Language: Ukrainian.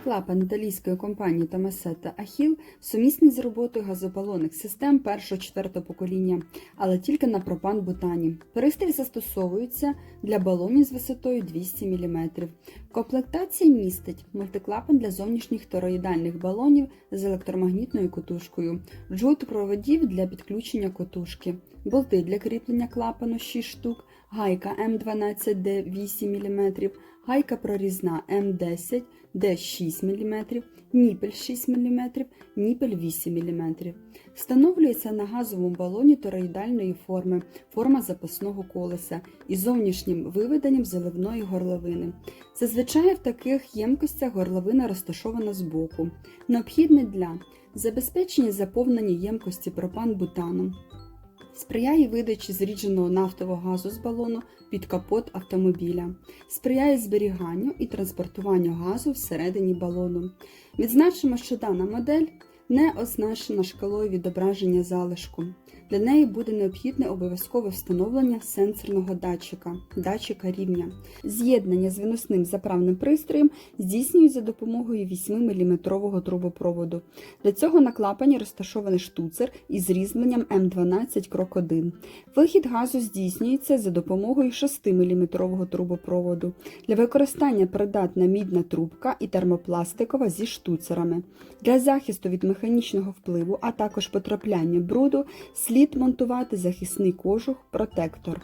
Мультиклапан італійської компанії Томасета Ахіл сумісний з роботою газопалонних систем першого-четвертого покоління, але тільки на пропан-бутані. Пристрій застосовується для балонів з висотою 200 мм. Комплектація містить мультиклапан для зовнішніх тороїдальних балонів з електромагнітною котушкою, джут проводів для підключення котушки, болти для кріплення клапану 6 штук, гайка М12Д 8 мм, гайка прорізна М10 Д 6 мм, ніпель 6 мм, ніпель 8 мм. Встановлюється на газовому балоні тороїдальної форми, форма запасного колеса із зовнішнім виведенням заливної горловини. Зазвичай в таких ємкостях горловина розташована збоку. Необхідне для забезпечення заповнення ємкості пропан-бутаном, сприяє видачі зрідженого нафтового газу з балону під капот автомобіля, сприяє зберіганню і транспортуванню газу всередині балону. Відзначимо, що дана модель не оснащена шкалою відображення залишку. Для неї буде необхідне обов'язкове встановлення сенсорного датчика, датчика рівня. З'єднання з виносним заправним пристроєм здійснюють за допомогою 8-мм трубопроводу. Для цього на клапані розташований штуцер із різьбленням М12 крок 1. Вихід газу здійснюється за допомогою 6-мм трубопроводу. Для використання придатна мідна трубка і термопластикова зі штуцерами. Для захисту від механічного впливу, а також потрапляння бруду, слід монтувати захисний кожух протектор.